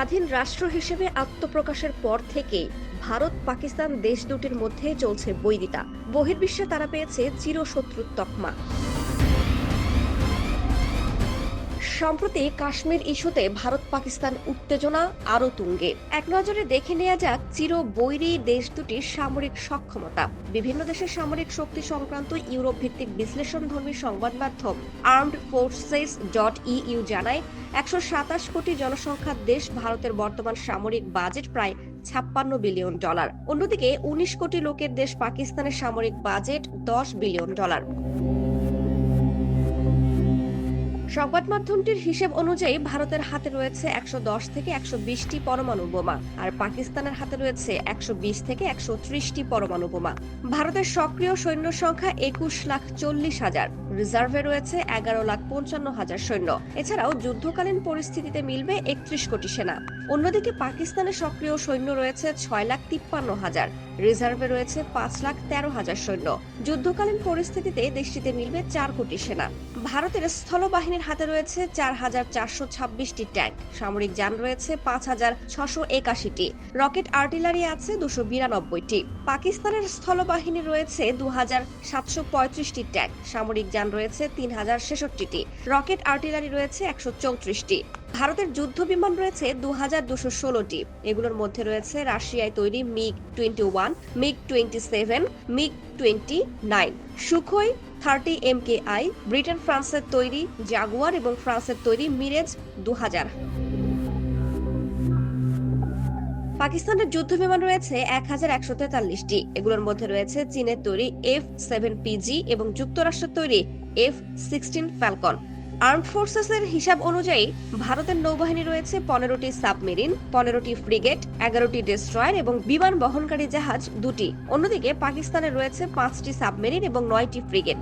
স্বাধীন রাষ্ট্র হিসেবে আত্মপ্রকাশের পর থেকে ভারত পাকিস্তান দেশ দুটির মধ্যে চলছে বৈরিতা। বহির্বিশ্বে তারা পেয়েছে চিরশত্রুর তকমা। সম্প্রতি কাশ্মীর ইস্যুতে ভারত পাকিস্তান উত্তেজনা আরও তুঙ্গে। এক নজরে দেখে নেওয়া যাক চির বৈরী দেশ দুটির সামরিক সক্ষমতা। বিভিন্ন দেশের সামরিক শক্তি সংক্রান্ত ইউরোপ ভিত্তিক বিশ্লেষণধর্মী সংবাদ মাধ্যম আর্মড ফোর্সেস ডট ইইউ জানায়, একশো সাতাশ কোটি জনসংখ্যার দেশ ভারতের বর্তমান সামরিক বাজেট প্রায় ছাপ্পান্ন বিলিয়ন ডলার। অন্যদিকে উনিশ কোটি লোকের দেশ পাকিস্তানের সামরিক বাজেট দশ বিলিয়ন ডলার। সংবাদ মাধ্যমটির হিসেব অনুযায়ী ভারতের হাতে রয়েছে একশো দশ থেকে একশো বিশটি পরমাণু বোমা, আর পাকিস্তানের হাতে রয়েছে একশো বিশ থেকে একশো ত্রিশটি পরমাণু বোমা। ভারতের সক্রিয় সৈন্য সংখ্যা একুশ লাখ চল্লিশ হাজার, রিজার্ভে রয়েছে এগারো লাখ পঞ্চান্ন হাজার সৈন্য। এছাড়াও যুদ্ধকালীন পরিস্থিতিতে মিলবে একত্রিশ কোটি সেনা। অন্যদিকে পাকিস্তানের সক্রিয় সৈন্য রয়েছে ছয় লাখ তিপ্পান্ন হাজার। রিজার্ভে রয়েছে পাঁচ লাখ তেরো হাজার সৈন্য। যুদ্ধকালীন পরিস্থিতিতে দেশটিতে মিলবে চার কোটি সেনা। ভারতের স্থলবাহিনীর হাতে রয়েছে চার হাজার চারশো ছাব্বিশটি ট্যাঙ্ক। সামরিক যান রয়েছে পাঁচ হাজার ছশো একাশিটি। রকেট আর্টিলারি আছে দুশো বিরানব্বইটি। পাকিস্তানের স্থলবাহিনী রয়েছে দু হাজার সাতশো পঁয়ত্রিশটি ট্যাঙ্ক। সামরিক যান রয়েছে তিন হাজার ছেষট্টিটি। রকেট আর্টিলারি রয়েছে একশো চৌত্রিশটি। ভারতের যুদ্ধ বিমান রয়েছে দু হাজার দুশো ষোলোটি। এগুলোর মধ্যে রয়েছে রাশিয়ায় তৈরি MiG twenty one MiG twenty seven MiG twenty nine Sukhoi thirty M K I Britain ফ্রান্সের তৈরি জাগুয়ার এবং ফ্রান্সের তৈরি মিরেজ দু হাজার পাকিস্তানের যুদ্ধ বিমান রয়েছে এক হাজার একশো তেতাল্লিশটি। এগুলোর মধ্যে রয়েছে চীনের তৈরি এফ সেভেন পিজি এবং যুক্তরাষ্ট্রের তৈরি এফ সিক্সটিন ফ্যালকন আর্মড ফোর্সেসের হিসাব অনুযায়ী, ভারতের নৌবাহিনী রয়েছে পনেরোটি সাবমেরিন, পনেরোটি ফ্রিগেট, এগারোটি ডেস্ট্রয়ার এবং বিমান বহনকারী জাহাজ দুটি। অন্যদিকে পাকিস্তানের রয়েছে পাঁচটি সাবমেরিন এবং নয়টি ফ্রিগেট।